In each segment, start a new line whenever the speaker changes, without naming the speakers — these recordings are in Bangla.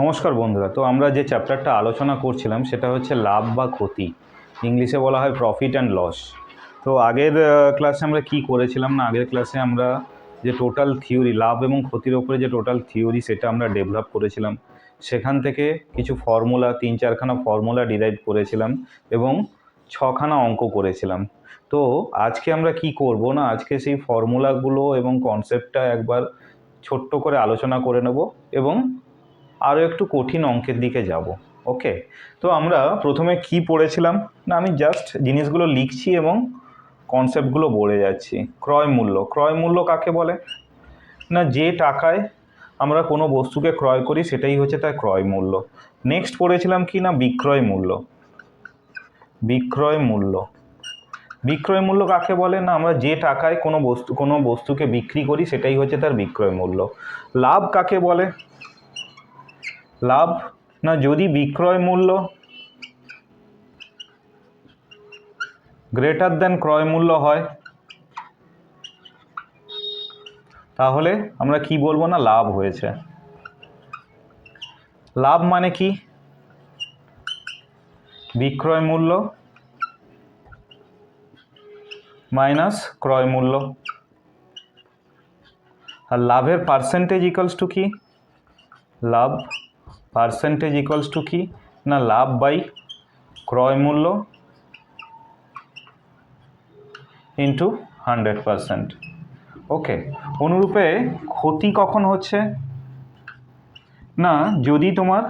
নমস্কার বন্ধুরা, তো আমরা যে চ্যাপ্টারটা আলোচনা করছিলাম সেটা হচ্ছে লাভ বা ক্ষতি। ইংলিশে বলা হয় প্রফিট অ্যান্ড লস তো আগের ক্লাসে আমরা কি করেছিলাম না, আগের ক্লাসে আমরা যে টোটাল থিওরি লাভ এবং ক্ষতির ওপরে যে টোটাল থিওরি সেটা আমরা ডেভেলপ করেছিলাম। সেখান থেকে কিছু ফর্মুলা তিন চারখানা ফর্মুলা ডিরাইভ করেছিলাম এবং ছখানা অঙ্ক করেছিলাম। তো আজকে আমরা কি করব না, আজকে সেই ফর্মুলাগুলো এবং কনসেপ্টটা একবার ছোট্ট করে আলোচনা করে নেব এবং আরও একটু কঠিন অঙ্কের দিকে যাব, ওকে? তো আমরা প্রথমে কি পড়েছিলাম? না, আমি জাস্ট জিনিসগুলো লিখছি এবং কনসেপ্টগুলো বলে যাচ্ছি। ক্রয় মূল্য। ক্রয় মূল্য কাকে বলে? না, যে টাকায় আমরা কোনো বস্তুকে ক্রয় করি, সেটাই হচ্ছে তার ক্রয় মূল্য। নেক্সট পড়েছিলাম কি? না, বিক্রয় মূল্য। বিক্রয় মূল্য। বিক্রয় মূল্য কাকে বলে? না, আমরা যে টাকায় কোনো বস্তু, কোনো বস্তুকে বিক্রি করি, সেটাই হচ্ছে তার বিক্রয় মূল্য। লাভ কাকে বলে? লাভ? না, যদি বিক্রয় মূল্য গ্রেটার দেন ক্রয় মূল্য হয়, তাহলে আমরা কি বলব না, লাভ হয়েছে। লাভ মানে কি? বিক্রয় মূল্য মাইনাস ক্রয় মূল্য। আর লাভের পার্সেন্টেজ ইকালস টু কি? লাভ পার্সেন্টেজ ইকুয়ালস টু কি? না, লাভ বাই ক্রয় মূল্য ইন্টু হান্ড্রেড পারসেন্ট ওকে অনুরূপে ক্ষতি কখন হচ্ছে? না, যদি তোমার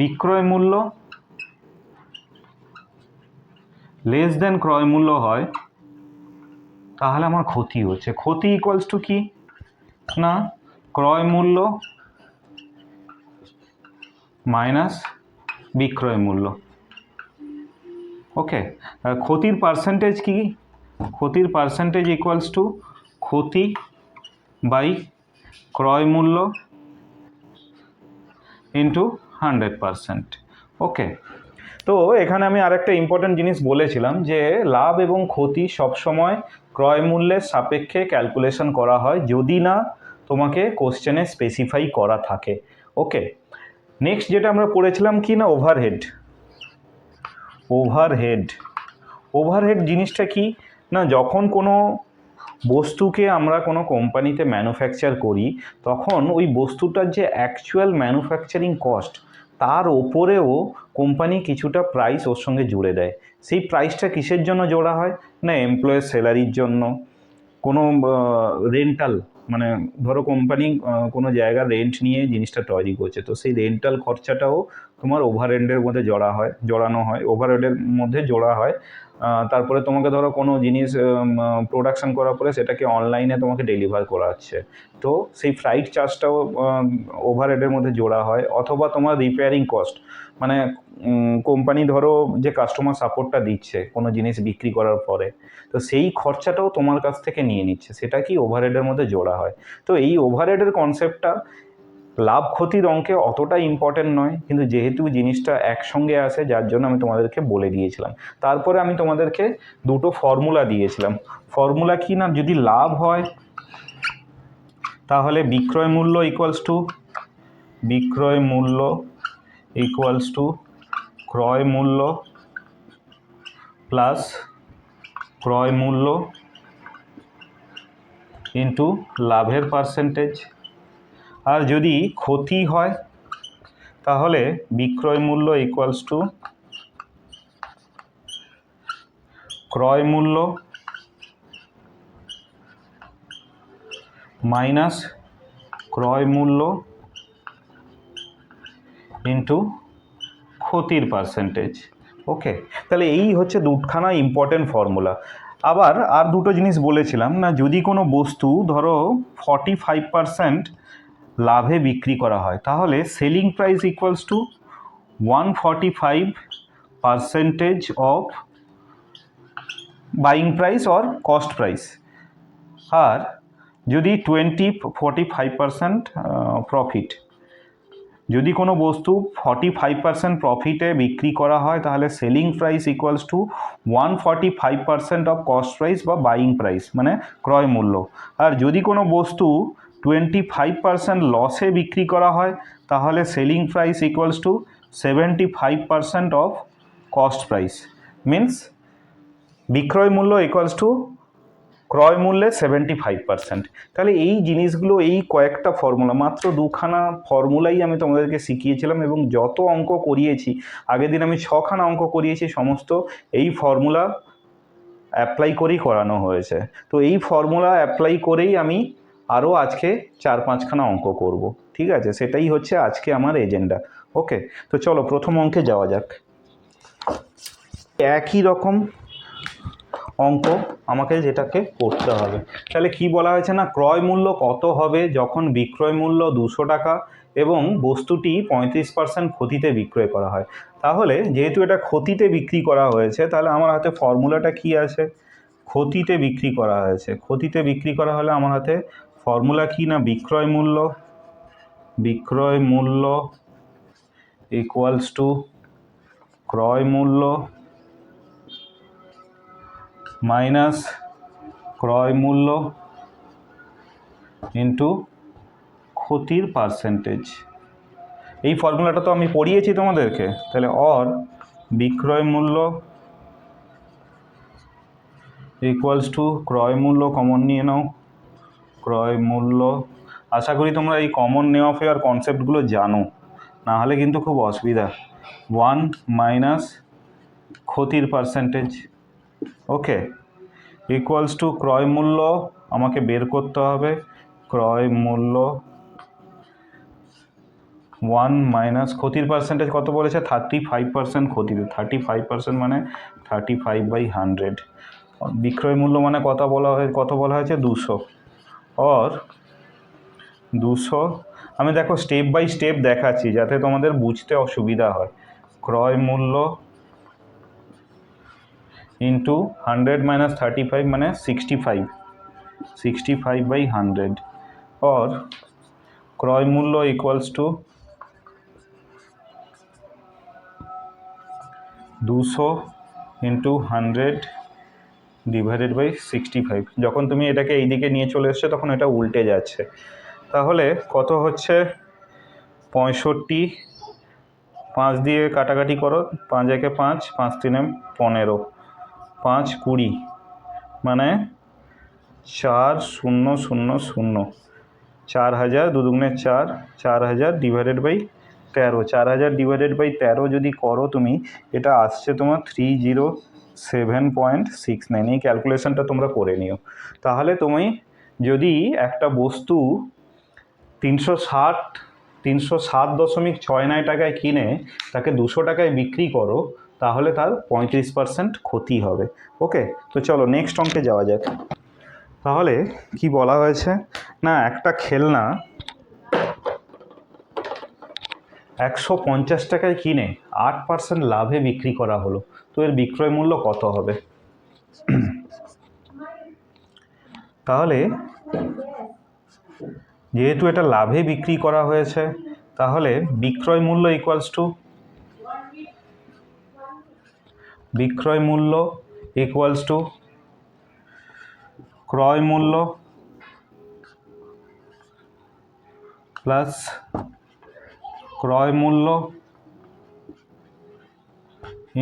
বিক্রয় মূল্য লেস দেন ক্রয় মূল্য হয়, তাহলে আমার ক্ষতি হচ্ছে। ক্ষতি ইকুয়ালস টু কি? না, ক্রয় মূল্য মাইনাস বিক্রয় মূল্য। ওকে ক্ষতির পার্সেন্টেজ কি? ক্ষতির পার্সেন্টেজ ইকুয়ালস টু ক্ষতি বাই ক্রয় মূল্য ইন্টু হান্ড্রেড পারসেন্ট ওকে তো এখানে আমি আরেকটা ইম্পর্ট্যান্ট জিনিস বলেছিলাম যে লাভ এবং ক্ষতি সবসময় ক্রয় মূল্যের সাপেক্ষে ক্যালকুলেশন করা হয় যদি না তোমাকে কোশ্চেনে স্পেসিফাই করা থাকে। ওকে নেক্সট যেটা আমরা পড়েছিলাম কি না? ওভারহেড ওভারহেড ওভারহেড জিনিসটা কি? না, যখন কোনো বস্তুকে আমরা কোনো কোম্পানিতে ম্যানুফ্যাকচার করি, তখন ওই বস্তুটার যে অ্যাকচুয়াল ম্যানুফ্যাকচারিং কস্ট তার ওপরেও কোম্পানি কিছুটা প্রাইস ওর সঙ্গে জুড়ে দেয়। সেই প্রাইসটা কিসের জন্য জোড়া হয়? না এমপ্লয়ের স্যালারির জন্য। কোনো রেন্টাল মানে ধরো কোম্পানি কোনো জায়গার রেন্ট নিয়ে জিনিসটা তৈরি করছে, তো সেই রেন্টাল খরচাটাও তোমার ওভার মধ্যে জড়া হয়, জড়ানো হয় ওভার মধ্যে জোড়া হয়। তারপরে তোমাকে ধরো কোনো জিনিস প্রোডাকশন করার পরে সেটাকে অনলাইনে তোমাকে ডেলিভার করা হচ্ছে তো সেই ফ্লাইট চার্জটাও ওভারহেডের মধ্যে জোড়া হয় অথবা তোমার রিপেয়ারিং কস্ট মানে কোম্পানি ধরো যে কাস্টমার সাপোর্টটা দিচ্ছে কোনো জিনিস বিক্রি করার পরে, তো সেই খরচাটাও তোমার কাছ থেকে নিয়ে নিচ্ছে। সেটা কি ওভারহেডের মধ্যে জোড়া হয়? তো এই ওভারহেডের কনসেপ্টটা লাভ ক্ষতির অঙ্কে অতটা ইম্পর্টেন্ট নয়, কিন্তু যেহেতু জিনিসটা একসঙ্গে আসে, যার জন্য আমি তোমাদেরকে বলে দিয়েছিলাম। তারপরে আমি তোমাদেরকে দুটো ফর্মুলা দিয়েছিলাম। ফর্মুলা কি না? যদি লাভ হয়, তাহলে বিক্রয় মূল্য ইকুয়ালস টু বিক্রয় মূল্য ইকুয়ালস টু ক্রয় মূল্য প্লাস ক্রয় মূল্য ইন্টু লাভের পার্সেন্টেজ আর যদি ক্ষতি হয়, তাহলে বিক্রয় মূল্য ইকুয়ালস টু ক্রয় মূল্য মাইনাস ক্রয় মূল্য ইন্টু ক্ষতির পার্সেন্টেজ ওকে তাহলে এই হচ্ছে দুখানা ইম্পর্টেন্ট ফর্মুলা আবার আর দুটো জিনিস বলেছিলাম, না, যদি কোনো বস্তু, ধরো ফর্টি ফাইভ পারসেন্ট লাভে বিক্রি করা হয়। তাহলে selling price equals to one forty five percentage of buying price or cost price আর যদি twenty forty five percent profit যদি কোনো বস্তু ফর্টি ফাইভ পার্সেন্ট প্রফিটে বিক্রি করা হয়, তাহলে selling price equals to one forty five percent of cost price বা বাইং প্রাইস মানে ক্রয় মূল্য। আর যদি কোনো বস্তু টোয়েন্টি ফাইভ পার্সেন্ট লসে বিক্রি করা হয়, তাহলে selling price equals to seventy five percent of cost price means বিক্রয় মূল্য ইকুয়ালস টু ক্রয় মূল্যে সেভেন্টি ফাইভ পার্সেন্ট তাহলে এই জিনিসগুলো, এই কয়েকটা ফর্মুলা মাত্র দুখানা ফর্মুলাই আমি তোমাদেরকে শিখিয়েছিলাম এবং যত অঙ্ক করিয়েছি, আগের দিন আমি ছখানা অঙ্ক করিয়েছি, সমস্ত এই ফর্মুলা অ্যাপ্লাই করেই করানো হয়েছে। তো এই ফর্মুলা অ্যাপ্লাই করেই আমি আরও আজকে চার পাঁচখানা অঙ্ক করব। ঠিক আছে? সেটাই হচ্ছে আজকে আমার এজেন্ডা ওকে তো চলো, প্রথম অঙ্কে যাওয়া যাক। একই রকম অঙ্ক আমাকে যেটাকে করতে হবে। তাহলে কি বলা হয়েছে না? ক্রয় মূল্য কত হবে যখন বিক্রয় মূল্য দুশো টাকা এবং বস্তুটি পঁয়ত্রিশ পার্সেন্ট ক্ষতিতে বিক্রয় করা হয়? তাহলে যেহেতু এটা ক্ষতিতে বিক্রি করা হয়েছে, তাহলে আমার হাতে ফর্মুলাটা কি আছে? ক্ষতিতে বিক্রি করা হয়েছে। ক্ষতিতে বিক্রি করা হলে আমার হাতে ফর্মুলা কি না? বিক্রয় মূল্য। বিক্রয় মূল্য ইকুয়ালস টু ক্রয় মূল্য মাইনাস ক্রয় মূল্য ইন্টু ক্ষতির পার্সেন্টেজ এই ফর্মুলাটা তো আমি পড়িয়েছি তোমাদেরকে। তাহলে অর বিক্রয় মূল্য ইকুয়ালস টু ক্রয় মূল্য কমন নিয়ে নাও। ক্রয় মূল্য। আশা করি তোমরা এই কমন নেওয়া ফেয়ার কনসেপ্টগুলো জানো। না হলে কিন্তু খুব অসুবিধা। ওয়ান মাইনাস ক্ষতির পার্সেন্টেজ ওকে ইকুয়ালস টু ক্রয় মূল্য আমাকে বের করতে হবে। ক্রয় মূল্য ওয়ান মাইনাস ক্ষতির পার্সেন্টেজ কত বলেছে? থার্টি ফাইভ পার্সেন্ট ক্ষতিতে থার্টি ফাইভ পার্সেন্ট মানে থার্টি ফাইভ বাই হান্ড্রেড বিক্রয় মূল্য মানে কত বলা হয় কত বলা হয়েছে? দুশো। অর দুশো। আমি দেখো স্টেপ বাই স্টেপ দেখাচ্ছি যাতে তোমাদের বুঝতে অসুবিধা হয়। ক্রয় মূল্য into hundred minus thirty five মানে sixty five sixty five by hundred or ক্রয় মূল্য ইকুয়ালস টু দুশো into hundred divided by sixty five যখন তুমি এটাকে এই দিকে নিয়ে চলে এসছো, তখন এটা উল্টে যাচ্ছে। তাহলে কত হচ্ছে? পঁয়ষট্টি। পাঁচ দিয়ে কাটাকাটি করো, পাঁচ একে পাঁচ পাঁচ তিনে পনেরো। পাঁচ কুড়ি। মানে চার শূন্য শূন্য শূন্য। চার হাজার, দু দুদুগুণে চার চার হাজার ডিভাইডেড বাই তেরো। চার হাজার ডিভাইডেড বাই তেরো যদি করো তুমি, এটা আসছে তোমার three zero seven point six nine এই ক্যালকুলেশনটা তোমরা করে নিও। তাহলে তুমি যদি একটা বস্তু তিনশো ষাট, তিনশো সাত দশমিক ছয় নয় টাকায় কিনে, তাকে দুশো টাকায় বিক্রি করো, তাহলে তার পঁয়ত্রিশ পার্সেন্ট ক্ষতি হবে। ওকে? তো চলো নেক্সট অঙ্কে যাওয়া যাক। তাহলে কি বলা হয়েছে? না, একটা খেলনা একশো পঞ্চাশ টাকায় কিনে আট পার্সেন্ট লাভে বিক্রি করা হলো। তো এর বিক্রয় মূল্য কত হবে? তাহলে যেহেতু এটা লাভে বিক্রি করা হয়েছে, তাহলে বিক্রয় মূল্য ইকুয়ালস টু বিক্রয় মূল্য ইকুয়ালস টু ক্রয় মূল্য প্লাস ক্রয় মূল্য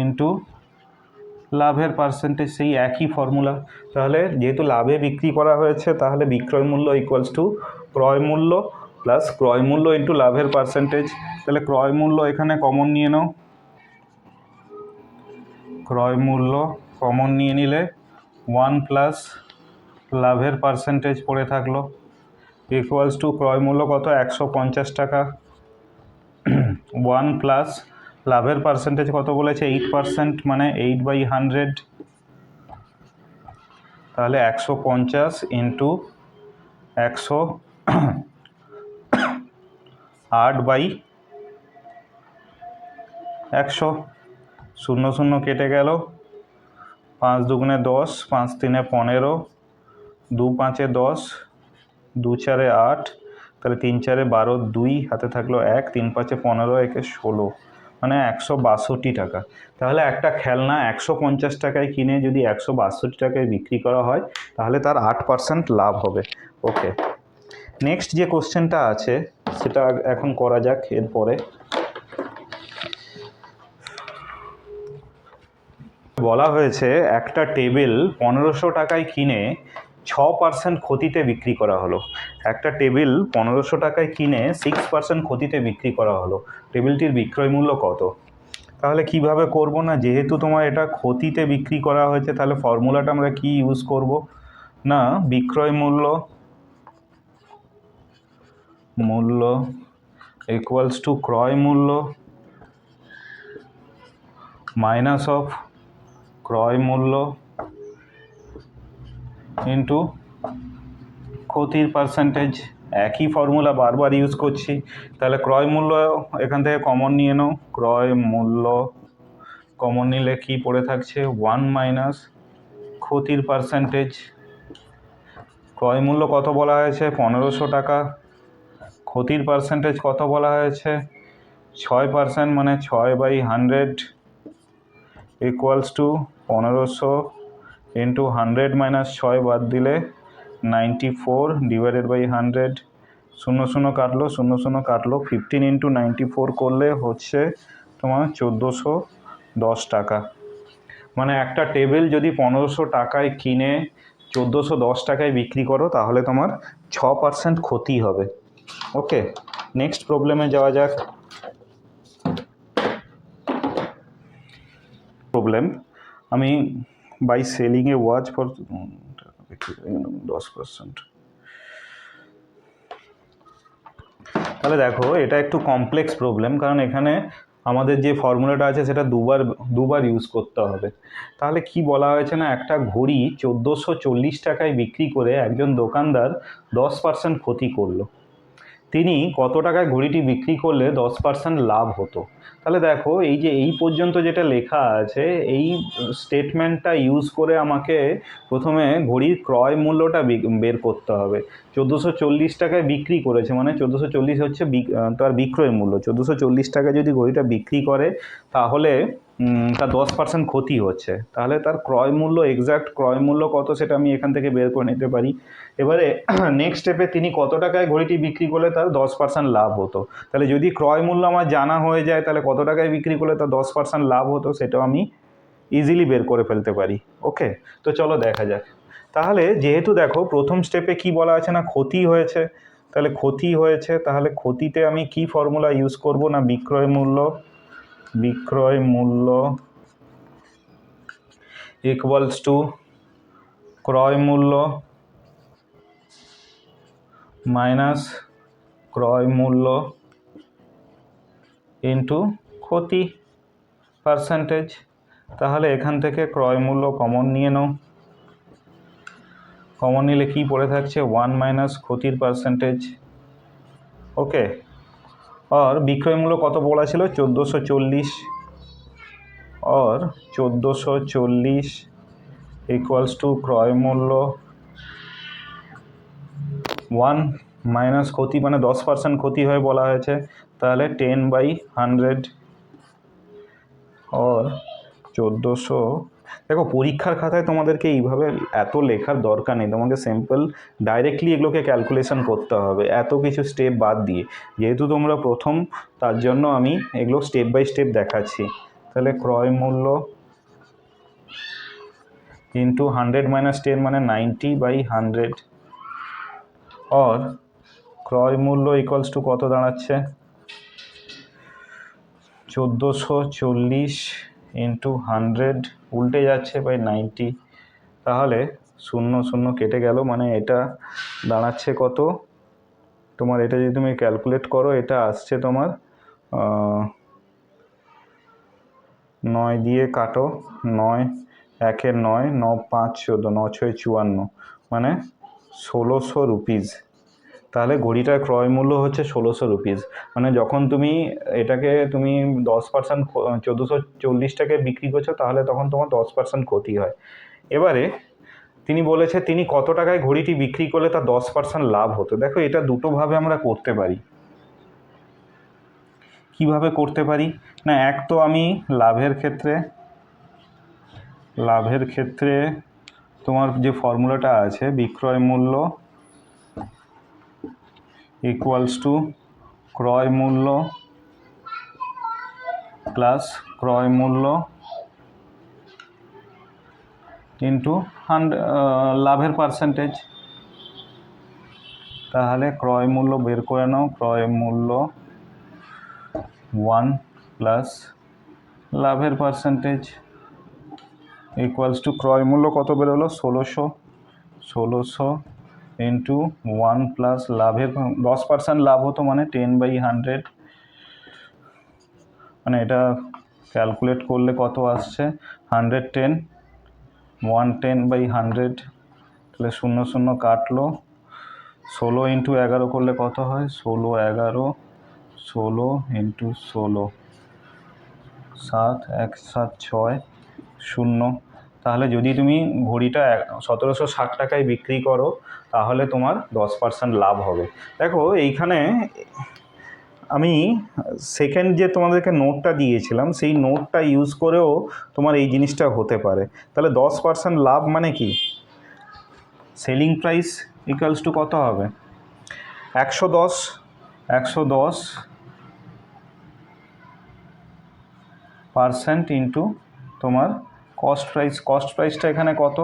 ইন্টু লাভের পার্সেন্টেজ সেই একই ফর্মুলা তাহলে যেহেতু লাভে বিক্রি করা হয়েছে, তাহলে বিক্রয় মূল্য ইকুয়ালস টু ক্রয় মূল্য প্লাস ক্রয় মূল্য ইন্টু লাভের পার্সেন্টেজ তাহলে ক্রয় মূল্য এখানে কমন নিয়ে নাও। ক্রয় মূল্য কমন নিয়ে নিলে ওয়ান প্লাস লাভের পার্সেন্টেজ পড়ে থাকল। ইকুয়ালস টু ক্রয় মূল্য কত? একশো পঞ্চাশ টাকা। ওয়ান প্লাস লাভের পার্সেন্টেজ কত বলেছে? এইট পার্সেন্ট মানে এইট বাই হান্ড্রেড তাহলে একশো পঞ্চাশ ইন্টু একশো আট বাই একশো। শূন্য শূন্য কেটে গেল। পাঁচ দুগুণে দশ, পাঁচ তিনে পনেরো, দু পাঁচে দশ, দু চারে আট তাহলে তিন চারে বারো, দুই হাতে থাকল এক, তিন পাঁচে পনেরো, একে ষোলো। মানে একশো বাষট্টি টাকা। তাহলে একটা খেলনা একশো পঞ্চাশ টাকায় কিনে যদি একশো বাষট্টি টাকায় বিক্রি করা হয়, তাহলে তার আট পার্সেন্ট লাভ হবে। ওকে। নেক্সট যে কোশ্চেনটা আছে, সেটা এখন করা যাক এরপরে। বলা হয়েছে, একটা টেবিল পনেরোশো টাকায় কিনে ছ পার্সেন্ট ক্ষতিতে বিক্রি করা হলো। একটা টেবিল পনেরোশো টাকায় কিনে সিক্স পার্সেন্ট ক্ষতিতে বিক্রি করা হলো। টেবিলটির বিক্রয় মূল্য কত? তাহলে কীভাবে করব না? যেহেতু তোমার এটা ক্ষতিতে বিক্রি করা হয়েছে, তাহলে ফর্মুলাটা আমরা কি ইউজ করব? না, বিক্রয় মূল্য মূল্য ইকুয়ালস টু ক্রয় মূল্য মাইনাস অফ ক্রয় মূল্য ইন্টু ক্ষতির পার্সেন্টেজ একই ফর্মুলা বারবার ইউজ করছি। তাহলে ক্রয় মূল্য এখান থেকে কমন নিয়ে নাও। ক্রয় মূল্য কমন নিলে কি পড়ে থাকছে? ওয়ান মাইনাস ক্ষতির পার্সেন্টেজ ক্রয় মূল্য কত বলা হয়েছে? পনেরোশো টাকা। ক্ষতির পার্সেন্টেজ কত বলা হয়েছে? ছয় পার্সেন্ট মানে ছয় বাই হান্ড্রেড ইকুয়ালস টু পনেরোশো ইন্টু হান্ড্রেড মাইনাস ছয় বাদ দিলে ninety four divided by hundred শূন্য শূন্য কাটলো, শূন্য শূন্য কাটলো ফিফটিন ইন্টু নাইনটি ফোর করলে হচ্ছে তোমার চোদ্দোশো দশ টাকা। মানে একটা টেবিল যদি পনেরোশো টাকায় কিনে চোদ্দোশো দশ টাকায় বিক্রি করো, তাহলে তোমার ছ পার্সেন্ট ক্ষতি হবে। ওকে নেক্সট প্রবলেমে যাওয়া যাক। প্রবলেম আমি by selling a watch for দশ পার্সেন্ট তাহলে দেখো, এটা একটু কমপ্লেক্স প্রবলেম কারণ এখানে আমাদের যে ফর্মুলাটা আছে, সেটা দুবার দুবার ইউজ করতে হবে। তাহলে কি বলা হয়েছে না, একটা ঘড়ি চোদ্দোশো চল্লিশ টাকায় বিক্রি করে একজন দোকানদার দশ পার্সেন্ট ক্ষতি করল। তিনি কত টাকায় ঘড়িটি বিক্রি করলে দশ পার্সেন্ট লাভ হতো? তাহলে দেখো, এই যে এই পর্যন্ত যেটা লেখা আছে, এই স্টেটমেন্টটা ইউজ করে আমাকে প্রথমে ঘড়ির ক্রয় মূল্যটা বের করতে হবে। চোদ্দোশো চল্লিশ টাকায় বিক্রি করেছে মানে চোদ্দোশো চল্লিশ হচ্ছে তার বিক্রয় মূল্য। চোদ্দোশো চল্লিশ টাকায় যদি ঘড়িটা বিক্রি করে, তাহলে তার দশ পার্সেন্ট ক্ষতি হচ্ছে। তাহলে তার ক্রয় মূল্য এক্স্যাক্ট ক্রয় মূল্য কত সেটা আমি এখান থেকে বের করে নিতে পারি? এবারে নেক্সট স্টেপে তিনি কত টাকায় ঘড়িটি বিক্রি করলে তার দশ পার্সেন্ট লাভ হতো? তাহলে যদি ক্রয় মূল্য আমার জানা হয়ে যায়, তাহলে কত টাকায় বিক্রি করলে তার দশ পার্সেন্ট লাভ হতো সেটাও আমি ইজিলি বের করে ফেলতে পারি। ওকে তো চলো দেখা যাক। তাহলে যেহেতু দেখো প্রথম স্টেপে কি বলা আছে না, ক্ষতি হয়েছে, তাহলে ক্ষতি হয়েছে, তাহলে ক্ষতিতে আমি কি ফর্মুলা ইউজ করব না বিক্রয় মূল্য? বিক্রয় মূল্য ইকুয়ালস টু ক্রয় মূল্য মাইনাস ক্রয় মূল্য ইন্টু ক্ষতি পার্সেন্টেজ। তাহলে এখান থেকে ক্রয় মূল্য কমন নিয়ে নাও। কমন নিলে কি পড়ে থাকছে? ওয়ান মাইনাস ক্ষতির পার্সেন্টেজ। ওকে। আর বিক্রয় মূল্য কত বলা ছিল? চোদ্দোশো চল্লিশ। और চোদ্দ সো চল্লিশ ইকুয়ালস টু ক্রয় মূল্য ওয়ান মাইনাস ক্ষতি মানে দশ পার্সেন্ট ক্ষতি হয়ে বলা হয়েছে, তাহলে টেন বাই হান্ড্রেড और চোদ্দোশো। দেখো, পরীক্ষার খাতায় তোমাদেরকে এইভাবে এত লেখার দরকার নেই, তোমাকে সিম্পল ডাইরেক্টলি এগুলোকে ক্যালকুলেশন করতে হবে, এত কিছু স্টেপ বাদ দিয়ে। যেহেতু তোমরা প্রথম, তার জন্য আমি এগুলো স্টেপ বাই স্টেপ দেখাচ্ছি। তাহলে ক্রয় মূল্য ইন্টু হান্ড্রেড মাইনাস টেন মানে নাইনটি বাই হান্ড্রেড और ক্রয় মূল্য ইকুয়ালস টু কত দাঁড়াচ্ছে? চোদ্দোশো চল্লিশ ইন্টু হান্ড্রেড উল্টে যাচ্ছে বাই নাইনটি তাহলে শূন্য শূন্য কেটে গেল মানে এটা দাঁড়াচ্ছে কত? তোমার এটা যদি তুমি ক্যালকুলেট করো, এটা আসছে তোমার নয় দিয়ে কাটো, নয়, একের নয় ন পাঁচ, চোদ্দ ন ছয়, চুয়ান্ন। মানে ষোলোশো রুপিস তাহলে ঘড়িটার ক্রয় মূল্য হচ্ছে ষোলোশো রুপিস মানে যখন তুমি এটাকে তুমি দশ পার্সেন্ট চোদ্দোশো চল্লিশ টাকায় বিক্রি করছ, তাহলে তখন তোমার দশ পার্সেন্ট ক্ষতি হয়। এবারে তিনি বলেছে, তিনি কত টাকায় ঘড়িটি বিক্রি করলে তার দশ পার্সেন্ট লাভ হতো? দেখো, এটা দুটোভাবে আমরা করতে পারি। কীভাবে করতে পারি? না, এক তো আমি লাভের ক্ষেত্রে লাভের ক্ষেত্রে তোমার যে ফর্মুলাটা আছে, বিক্রয় মূল্য ইকুয়ালস টু ক্রয় মূল্য প্লাস ক্রয় মূল্য ইন্টু লাভের পার্সেন্টেজ তাহলে ক্রয় মূল্য বের করে নাও, ক্রয় মূল্য ওয়ান প্লাস লাভের পার্সেন্টেজ ইকুয়ালস টু ক্রয় মূল্য কত বেরোলো? ষোলোশো ষোলোশো ইন্টু ওয়ান প্লাস লাভের দশ পার্সেন্ট লাভ হতো মানে টেন বাই হান্ড্রেড মানে এটা ক্যালকুলেট করলে কত আসছে? Hundred ten one ten by hundred তাহলে শূন্য শূন্য কাটলো। ষোলো ইন্টু এগারো করলে কত হয়? ষোলো, এগারো, ষোলো ইন্টু ষোলো। সাত, এক, সাত, ছয়। শূন্য। তাহলে যদি তুমি ঘড়িটা সতেরোশো ষাট টাকায় বিক্রি করো, তাহলে তোমার দশ পার্সেন্ট লাভ হবে। দেখো, এইখানে আমি সেকেন্ড যে তোমাদেরকে নোটটা দিয়েছিলাম, সেই নোটটা ইউজ করেও তোমার এই জিনিসটা হতে পারে। তাহলে দশ পার্সেন্ট লাভ মানে কি? সেলিং প্রাইস ইকুয়ালস টু কত হবে? একশো দশ একশো দশ পার্সেন্ট ইন্টু তোমার কস্ট প্রাইস কস্ট প্রাইসটা এখানে কত?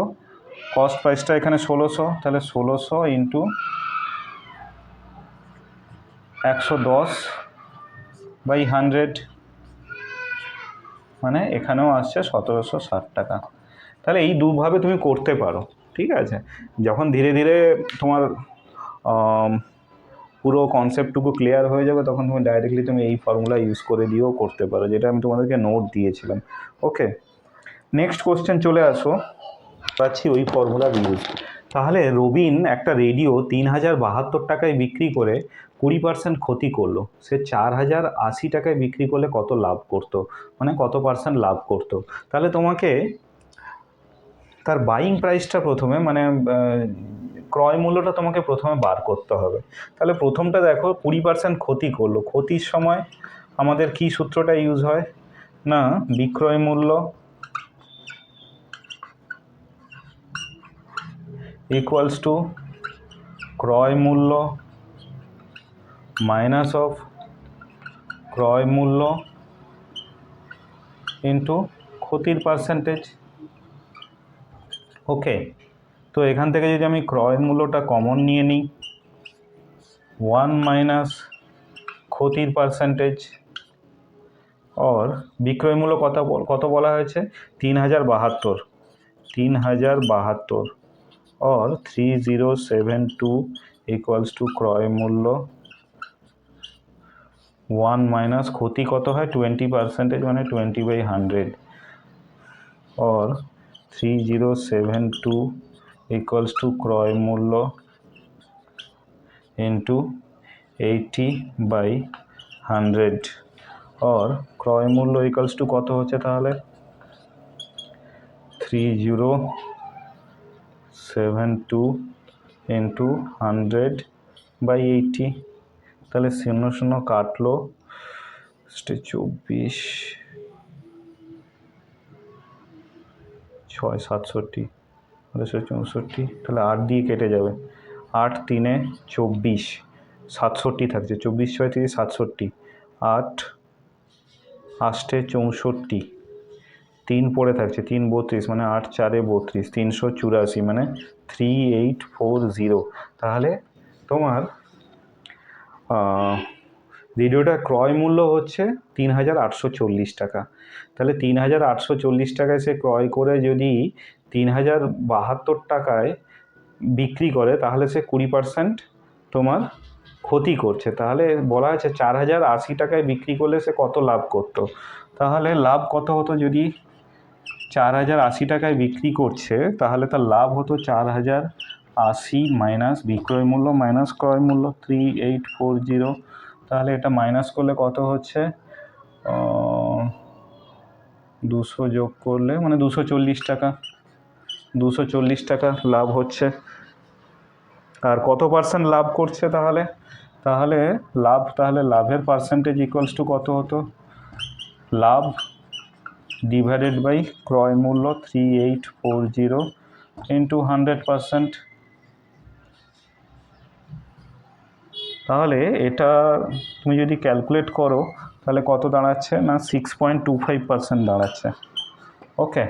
কস্ট প্রাইসটা এখানে ষোলোশো, তাহলে ষোলোশো ইন্টু একশো দশ বাই হান্ড্রেড মানে এখানেও আসছে সতেরোশো ষাট টাকা। তাহলে এই দুভাবে তুমি করতে পারো, ঠিক আছে? যখন ধীরে ধীরে তোমার পুরো কনসেপ্টটুকু ক্লিয়ার হয়ে যাবে, তখন তুমি ডাইরেক্টলি তুমি এই ফর্মুলা ইউজ করে দিয়েও করতে পারো, যেটা আমি তোমাদেরকে নোট দিয়েছিলাম। ওকে নেক্সট কোশ্চেন চলে আসো। পাচ্ছি ওই ফর্মুলার ইউজ তাহলে রবিন একটা রেডিও তিন হাজার বাহাত্তর টাকায় বিক্রি করে কুড়ি পার্সেন্ট ক্ষতি করল। সে চার হাজার আশি টাকায় বিক্রি করলে কত লাভ করতো? মানে কত পার্সেন্ট লাভ করতো? তাহলে তোমাকে তার বাইং প্রাইসটা প্রথমে মানে ক্রয় মূল্যটা তোমাকে প্রথমে বার করতে হবে। তাহলে প্রথমটা দেখো, কুড়ি পার্সেন্ট ক্ষতি করল। ক্ষতির সময় আমাদের কি সূত্রটা ইউজ হয়? না, বিক্রয় মূল্য ইকুয়ালস টু ক্রয় মূল্য মাইনাস অফ ক্রয় মূল্য ইন্টু ক্ষতির পার্সেন্টেজ ওকে তো এখান থেকে যদি আমি ক্রয় মূল্যটা কমন নিয়ে নিই ওয়ান মাইনাস ক্ষতির পার্সেন্টেজ और বিক্রয় মূল্য কত কত বলা হয়েছে? তিন হাজার বাহাত্তর। তিন হাজার বাহাত্তর। Or three zero seven two equals to ক্রয় মূল্য ওয়ান মাইনাস ক্ষতি কত হয়? টোয়েন্টি পার্সেন্টেজ মানে twenty by hundred or three zero seven two equals to ক্রয় মূল্য into eighty by hundred or ক্রয় মূল্য ইকুয়ালস টু কত হচ্ছে তাহলে? Three zero seven two into hundred by eighty তাহলে শূন্য শূন্য কাটলো। চব্বিশ, ছয় সাতষট্টি আড়াইশো চৌষট্টি, তাহলে আট দিয়ে কেটে যাবে। আট তিনে চব্বিশ, সাতষট্টি থাকছে। চব্বিশ ছয় থেকে সাতষট্টি। আট, আষ্টে চৌষট্টি। তিন পড়ে থাকছে, তিন বত্রিশ মানে আট, চারে বত্রিশ, তিনশো চুরাশি মানে থ্রি এইট ফোর জিরো তাহলে তোমার রেডিওটার ক্রয় মূল্য হচ্ছে তিন হাজার আটশো চল্লিশ টাকা। তাহলে তিন হাজার আটশো চল্লিশ টাকায় সে ক্রয় করে যদি তিন হাজার বাহাত্তর টাকায় বিক্রি করে, তাহলে সে কুড়ি পার্সেন্ট তোমার ক্ষতি করছে। তাহলে বলা আছে চার হাজার আশি টাকায় বিক্রি করলে সে কত লাভ করতো? তাহলে লাভ কত হতো যদি চার হাজার আশি টাকায় বিক্রি করছে, তাহলে তার লাভ হতো চার হাজার আশি মাইনাস বিক্রয় মূল্য মাইনাস ক্রয় মূল্য থ্রি এইট ফোর জিরো তাহলে এটা মাইনাস করলে কত হচ্ছে? দুশো যোগ করলে মানে দুশো চল্লিশ টাকা। দুশো চল্লিশ টাকা লাভ হচ্ছে। আর কত পার্সেন্ট লাভ করছে তাহলে? তাহলে লাভ, তাহলে লাভের পার্সেন্টেজ ইকুয়ালস টু কত হতো? লাভ ডিভাইডেড বাই ক্রয় মূল্য three eight four zero into hundred percent তাহলে এটা তুমি যদি ক্যালকুলেট করো, তাহলে কত দাঁড়াচ্ছে? না six point two five percent দাঁড়াচ্ছে। ওকে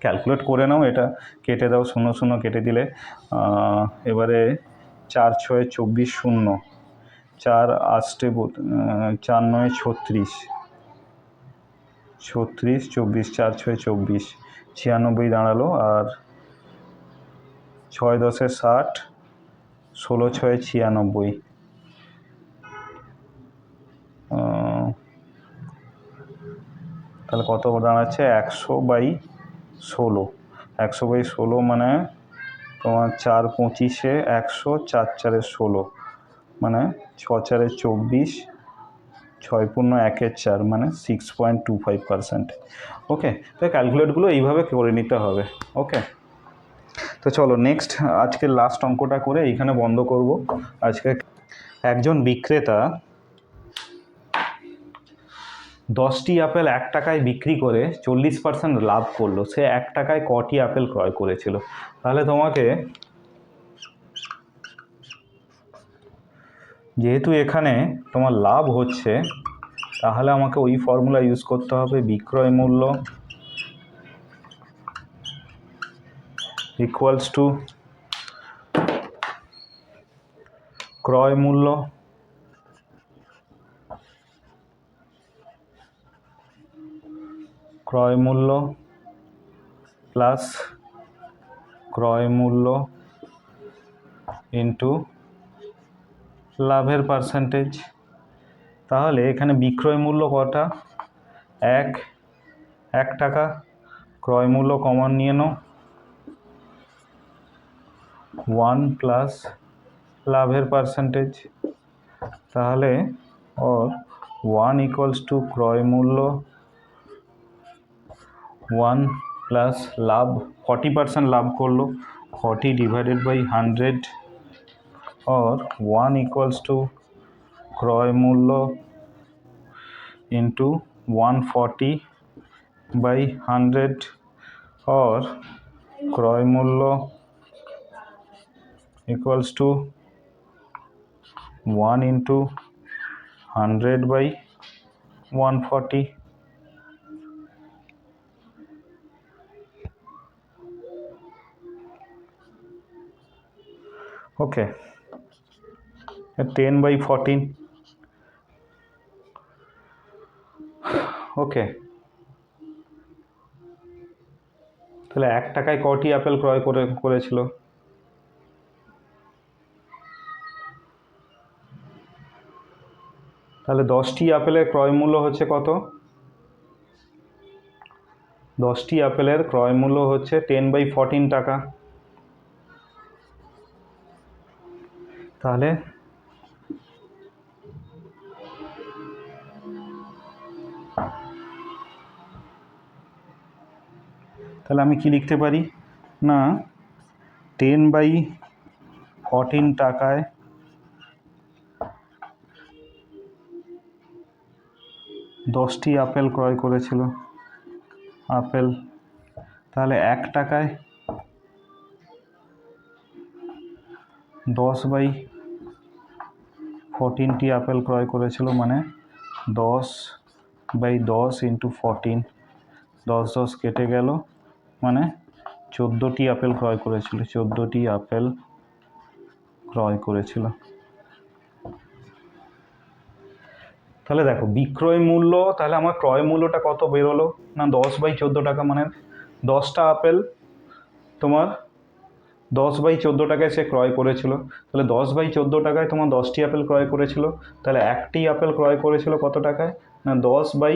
ক্যালকুলেট করে নাও এটা। কেটে দাও, শূন্য শূন্য কেটে দিলে। এবারে চার, ছয়, চব্বিশ, শূন্য। চার, আষ্টে চার, নয়, ছত্রিশ। ছত্রিশ, চব্বিশ, চার ছয়, চব্বিশ। ছিয়ানব্বই দাঁড়াল আর ছয় দশে ষাট, ষোলো ছয় ছিয়ানব্বই। তাহলে কত দাঁড়াচ্ছে? একশো বাই ষোলো। একশো বাই ষোলো মানে তোমার চার পঁচিশে একশো, চার চারে ষোলো। মানে ছ চারে চব্বিশ ছয় পূর্ণ একের চার মানে six point two five percent okay তো ক্যালকুলেটগুলো এইভাবে করে নিতে হবে। ওকে তো চলো নেক্সট আজকে লাস্ট অঙ্কটা করে এইখানে বন্ধ করব। আজকে একজন বিক্রেতা দশটি আপেল এক টাকায় বিক্রি করে চল্লিশ পার্সেন্ট লাভ করল। সে এক টাকায় কটি আপেল ক্রয় করেছিল? তাহলে তোমাকে যেহেতু এখানে তোমার লাভ হচ্ছে, তাহলে আমাকে ওই ফর্মুলা ইউজ করতে হবে, বিক্রয় মূল্য ইকুয়ালস টু ক্রয় মূল্য ক্রয় মূল্য প্লাস ক্রয় মূল্য ইন্টু লাভের পার্সেন্টেজ তাহলে এখানে বিক্রয় মূল্য কটা? এক এক টাকা। ক্রয় মূল্য কমন নিয়ে নাও। ওয়ান প্লাস লাভের পার্সেন্টেজ তাহলে ওর ওয়ান ইকুয়ালস টু ক্রয় মূল্য ওয়ান প্লাস লাভ ফর্টি পার্সেন্ট লাভ করল। Forty divided by hundred or 1 equals to croy mullo into 140 by 100 or croy mullo equals to 1 into 100 by 140 okay. 10 by 14 okay তাহলে এক টাকায় কটি অ্যাপেল ক্রয় করে, করেছিল? তাহলে দশটি অ্যাপেলের ক্রয় মূল্য হচ্ছে কত? দশটি অ্যাপেলের ক্রয় মূল্য হচ্ছে টেন বাই ফর্টিন টাকা। তাহলে তাহলে আমি কি লিখতে পারি? না টেন বাই ফরটিন টাকায় দশটি আপেল ক্রয় করেছিল। আপেল, তাহলে এক টাকায় দশ বাই ফোরটিনটি আপেল ক্রয় করেছিল মানে দশ বাই দশ ইন্টু ফোরটিন দশ দশ কেটে গেল। মানে চোদ্দোটি আপেল ক্রয় করেছিল, চোদ্দোটি আপেল ক্রয় করেছিল। তাহলে দেখো, বিক্রয় মূল্য, তাহলে আমার ক্রয় মূল্যটা কত বেরোলো? না, দশ বাই চোদ্দ টাকা মানে দশটা আপেল তোমার দশ বাই চোদ্দ টাকায় সে ক্রয় করেছিল। তাহলে দশ বাই চোদ্দ টাকায় তোমার দশটি আপেল ক্রয় করেছিল। তাহলে একটি আপেল ক্রয় করেছিল কত টাকায়? না, দশ বাই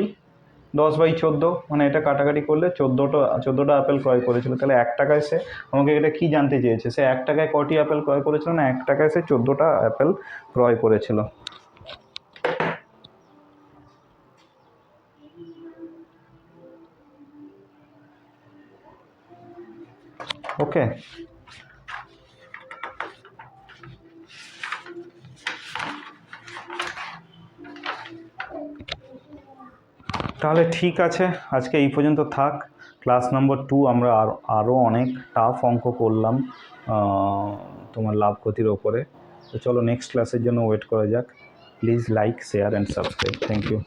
দশ বাই চোদ্দ মানে এটা কাটাকাটি করলে চোদ্দোটা চোদ্দোটা আপেল ক্রয় করেছিল। তাহলে এক টাকায় সে আমাকে এটা কি জানতে চেয়েছে? সে এক টাকায় কটি আপেল ক্রয় করেছিল না এক টাকায় সে চোদ্দোটা আপেল ক্রয় করেছিল? ওকে তাহলে ঠিক আছে, আজকে এই পর্যন্ত থাক। ক্লাস নম্বর টু আমরা আর আরও অনেক টাফ অঙ্ক করলাম তোমার লাভ ক্ষতির ওপরে। তো চলো নেক্সট ক্লাসের জন্য ওয়েট করা যাক। Please like share and subscribe thank you